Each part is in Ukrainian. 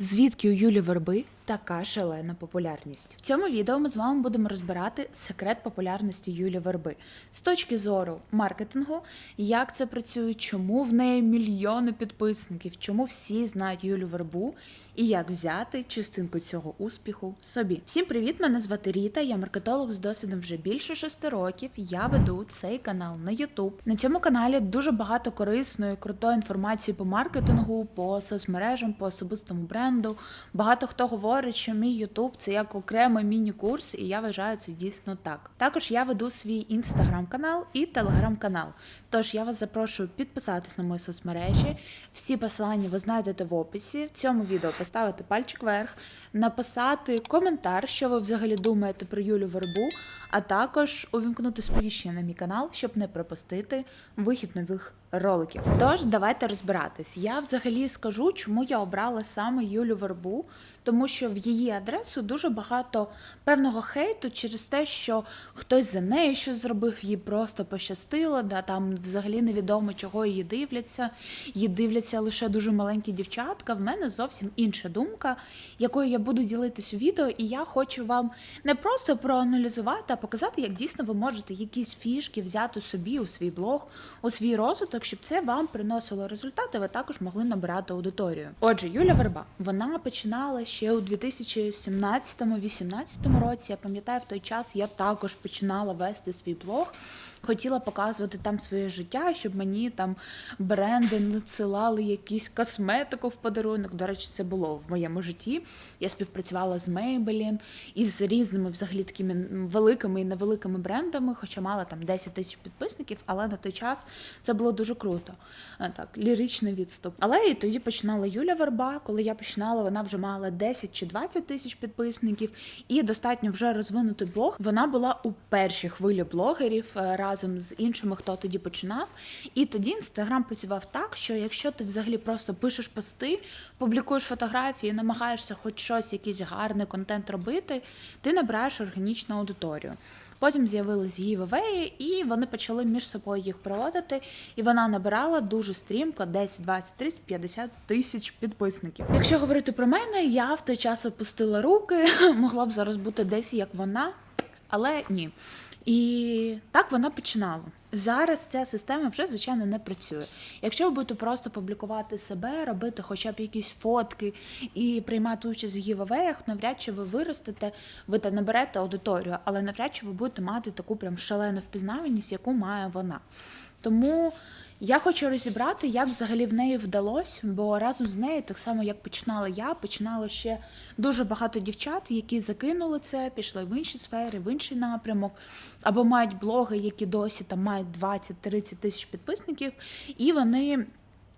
Звідки у Юлі Верби така шалена популярність? В цьому відео ми з вами будемо розбирати секрет популярності Юлі Верби з точки зору маркетингу, як це працює, чому в неї мільйони підписників, чому всі знають Юлю Вербу і як взяти частинку цього успіху собі. Всім привіт! Мене звати Ріта. Я маркетолог з досвідом вже більше шести років. Я веду цей канал на YouTube. На цьому каналі дуже багато корисної, крутої інформації по маркетингу, по соцмережам, по особистому бренду. Багато хто говорить, що мій YouTube це як окремий міні-курс, і я вважаю це дійсно так. Також я веду свій інстаграм-канал і телеграм-канал. Тож я вас запрошую підписатись на мої соцмережі. Всі посилання ви знайдете в описі. В цьому відео поставити пальчик вверх, написати коментар, що ви взагалі думаєте про Юлю Вербу, а також увімкнути сповіщення на мій канал, щоб не пропустити вихід нових роликів. Тож давайте розбиратись. Я взагалі скажу, чому я обрала саме Юлю Вербу, тому що в її адресу дуже багато певного хейту через те, що хтось за нею щось зробив, їй просто пощастило, да там взагалі невідомо, чого її дивляться. Її дивляться лише дуже маленькі дівчатка. В мене зовсім інша думка, якою я буду ділитись у відео, і я хочу вам не просто проаналізувати, а показати, як дійсно ви можете якісь фішки взяти собі у свій блог, у свій розвиток, щоб це вам приносило результати. Ви також могли набирати аудиторію. Отже, Юля Верба вона починала ще у 2017-18 році. Я пам'ятаю, в той час я також починала вести свій блог. Хотіла показувати там своє життя, щоб мені там бренди надсилали якісь косметику в подарунок. До речі, це було в моєму житті. Я співпрацювала з Maybelline і з різними взагалі такими великими і невеликими брендами, хоча мала там 10 тисяч підписників, але на той час це було дуже круто. Так, ліричний відступ. Але і тоді починала Юля Верба. Коли я починала, вона вже мала 10 чи 20 тисяч підписників і достатньо вже розвинутий блог. Вона була у першій хвилі блогерів е, разом з іншими, хто тоді починав. І тоді інстаграм працював так, що якщо ти взагалі просто пишеш пости, публікуєш фотографії, намагаєшся хоч щось, якийсь гарний контент робити, ти набираєш органічну аудиторію. Потім з'явились її вивеї, і вони почали між собою їх проводити. І вона набирала дуже стрімко 10, 20, 30, 50 тисяч підписників. Якщо говорити про мене, я в той час опустила руки, могла б зараз бути десь як вона, але ні. І так вона починала. Зараз ця система вже звичайно не працює. Якщо ви будете просто публікувати себе, робити хоча б якісь фотки і приймати участь в гівавеях, навряд чи ви виростете, ви та наберете аудиторію, але навряд чи ви будете мати таку прям шалену впізнаваність, яку має вона. Тому я хочу розібрати, як взагалі в неї вдалося, бо разом з нею, так само як починала я, починало ще дуже багато дівчат, які закинули це, пішли в інші сфери, в інший напрямок, або мають блоги, які досі там мають 20-30 тисяч підписників, і вони.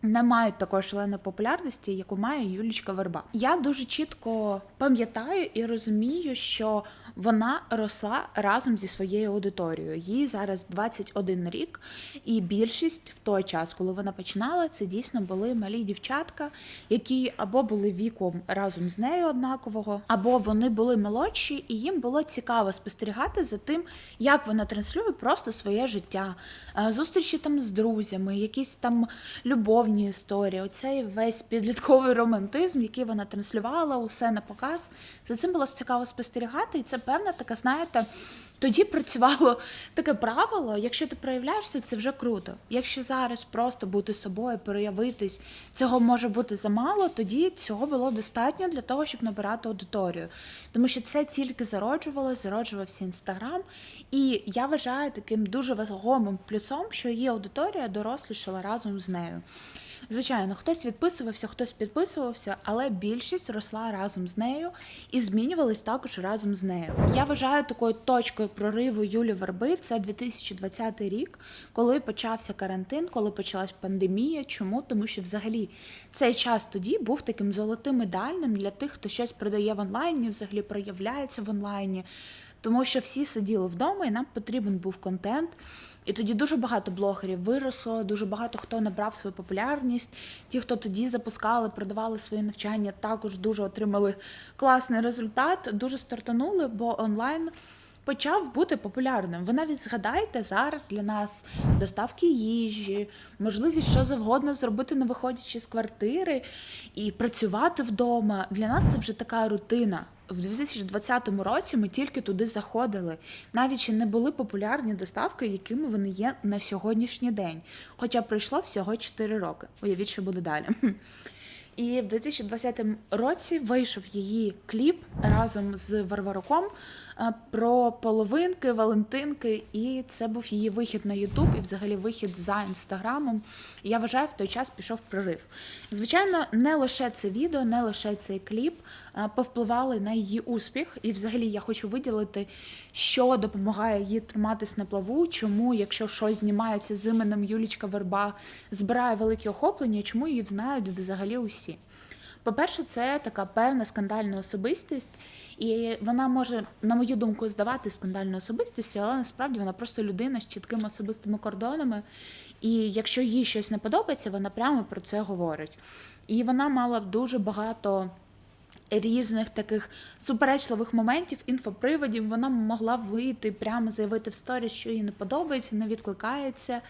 Не мають такої шаленої популярності, яку має Юлічка Верба. Я дуже чітко пам'ятаю і розумію, що вона росла разом зі своєю аудиторією. Їй зараз 21 рік, і більшість в той час, коли вона починала, це дійсно були малі дівчатка, які або були віком разом з нею однакового, або вони були молодші, і їм було цікаво спостерігати за тим, як вона транслює просто своє життя, Е, зустрічі там з друзями, якісь там любовні історії. Оцей весь підлітковий романтизм, який вона транслювала, усе на показ. За цим було цікаво спостерігати, і це певна така, знаєте. Тоді працювало таке правило: якщо ти проявляєшся, це вже круто. Якщо зараз просто бути собою, проявитись, цього може бути замало, тоді цього було достатньо для того, щоб набирати аудиторію. Тому що це тільки зароджувалося, зароджувався інстаграм. І я вважаю таким дуже вагомим плюсом, що її аудиторія дорослішала разом з нею. Звичайно, хтось відписувався, хтось підписувався, але більшість росла разом з нею і змінювались також разом з нею. Я вважаю такою точкою прориву Юлі Верби це 2020 рік, коли почався карантин, коли почалась пандемія. Чому? Тому що взагалі цей час тоді був таким золотим ідеальним для тих, хто щось продає в онлайні, взагалі проявляється в онлайні. Тому що всі сиділи вдома, і нам потрібен був контент. І тоді дуже багато блогерів виросло, дуже багато хто набрав свою популярність. Ті, хто тоді запускали, продавали свої навчання, також дуже отримали класний результат, дуже стартанули, бо онлайн почав бути популярним. Ви навіть згадайте зараз для нас доставки їжі, можливість що завгодно зробити, не виходячи з квартири і працювати вдома. Для нас це вже така рутина. В 2020 році ми тільки туди заходили. Навіть ще не були популярні доставки, якими вони є на сьогоднішній день. Хоча пройшло всього 4 роки. Уявіть, що буде далі. І в 2020 році вийшов її кліп разом з Варваруком про половинки, Валентинки, і це був її вихід на Ютуб і взагалі вихід за інстаграмом. Я вважаю, в той час пішов прорив. Звичайно, не лише це відео, не лише цей кліп повпливали на її успіх. І взагалі я хочу виділити, що допомагає їй триматись на плаву, чому, якщо щось знімається з іменем Юлічка Верба, збирає великі охоплення, чому її знають взагалі усі. По-перше, це така певна скандальна особистість, і вона може, на мою думку, здавати скандальною особистістю, але насправді вона просто людина з чіткими особистими кордонами. І якщо їй щось не подобається, вона прямо про це говорить. І вона мала дуже багато різних таких суперечливих моментів, інфоприводів. Вона могла вийти, прямо заявити в сторіс, що їй не подобається, не відкликається.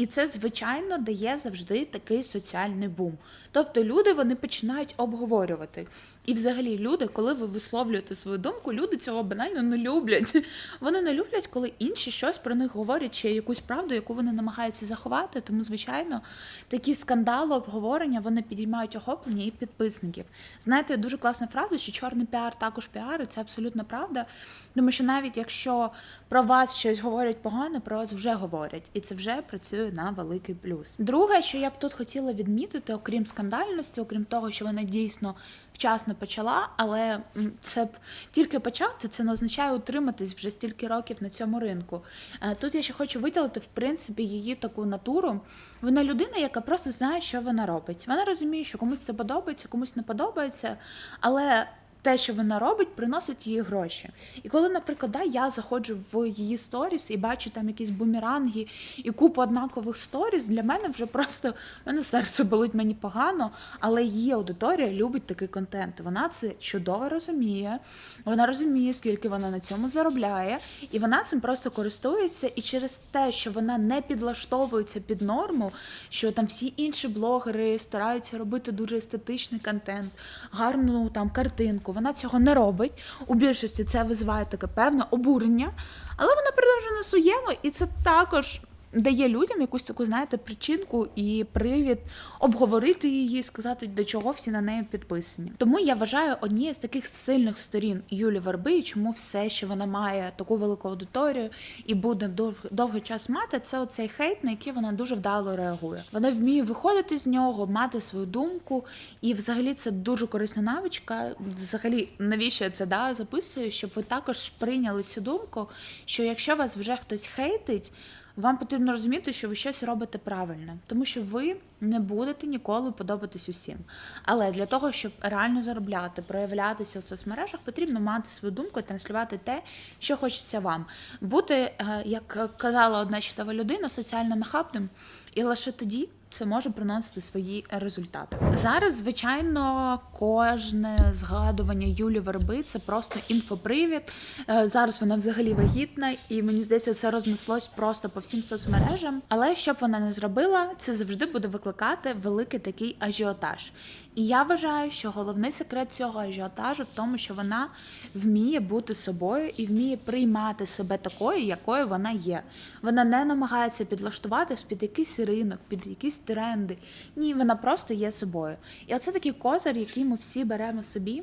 І це, звичайно, дає завжди такий соціальний бум. Тобто люди вони починають обговорювати. І взагалі люди, коли ви висловлюєте свою думку, люди цього банально не люблять. Вони не люблять, коли інші щось про них говорять, чи якусь правду, яку вони намагаються заховати. Тому, звичайно, такі скандали, обговорення вони підіймають охоплення і підписників. Знаєте, дуже класна фраза, що чорний піар також піар, і це абсолютно правда. Тому що навіть якщо про вас щось говорять погано, про вас вже говорять, і це вже працює на великий плюс. Друге, що я б тут хотіла відмітити, окрім скандальності, окрім того, що вона дійсно вчасно почала, але це б тільки почати, це не означає утриматись вже стільки років на цьому ринку. Е, Тут я ще хочу виділити, в принципі, її таку натуру. Вона людина, яка просто знає, що вона робить. Вона розуміє, що комусь це подобається, комусь не подобається, але. Те, що вона робить, приносить їй гроші. І коли, наприклад, да, я заходжу в її сторіс і бачу там якісь бумеранги і купу однакових сторіс, для мене вже просто мене серце болить мені погано, але її аудиторія любить такий контент. Вона це чудово розуміє. Вона розуміє, скільки вона на цьому заробляє, і вона цим просто користується. І через те, що вона не підлаштовується під норму, що там всі інші блогери стараються робити дуже естетичний контент, гарну там картинку. Вона цього не робить. У більшості це визиває таке певне обурення, але вона продовжує на своєму, і це також. Дає людям якусь таку, знаєте, причинку і привід обговорити її, сказати, до чого всі на неї підписані. Тому я вважаю однією з таких сильних сторін Юлі Верби, і чому все, що вона має таку велику аудиторію і буде дов- довгий час мати, це оцей хейт, на який вона дуже вдало реагує. Вона вміє виходити з нього, мати свою думку, і взагалі це дуже корисна навичка. Взагалі, навіщо я це да, записую, щоб ви також прийняли цю думку, що якщо вас вже хтось хейтить. Вам потрібно розуміти, що ви щось робите правильно, тому що ви не будете ніколи подобатись усім. Але для того, щоб реально заробляти, проявлятися в соцмережах, потрібно мати свою думку транслювати те, що хочеться вам. Бути, е, як казала одна чудова людина, соціально нахабним, і лише тоді це може приносити свої результати. Зараз, звичайно, кожне згадування Юлі Верби це просто інфопривід. Е, Зараз вона взагалі вагітна, і мені здається, це рознеслось просто по всім соцмережам. Але що б вона не зробила, це завжди буде викликати великий такий ажіотаж. І я вважаю, що головний секрет цього ажіотажу в тому, що вона вміє бути собою і вміє приймати себе такою, якою вона є. Вона не намагається підлаштуватись під якийсь ринок, під якісь тренди. Ні, вона просто є собою. І оце такий козир, який ми всі беремо собі.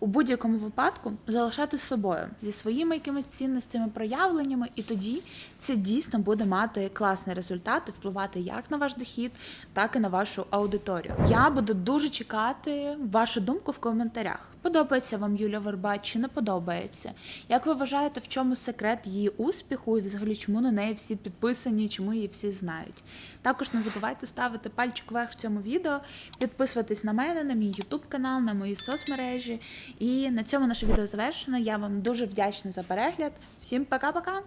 У будь-якому випадку залишати собою зі своїми якимись цінностями, проявленнями, і тоді це дійсно буде мати класний результат і впливати як на ваш дохід, так і на вашу аудиторію. Я буду дуже чекати вашу думку в коментарях. Подобається вам Юля Верба чи не подобається? Як ви вважаєте, в чому секрет її успіху і взагалі чому на неї всі підписані, чому її всі знають? Також не забувайте ставити пальчик вверх цьому відео, підписуватись на мене, на мій YouTube канал, на мої соцмережі. І на цьому наше відео завершено. Я вам дуже вдячна за перегляд. Всім пока-пока!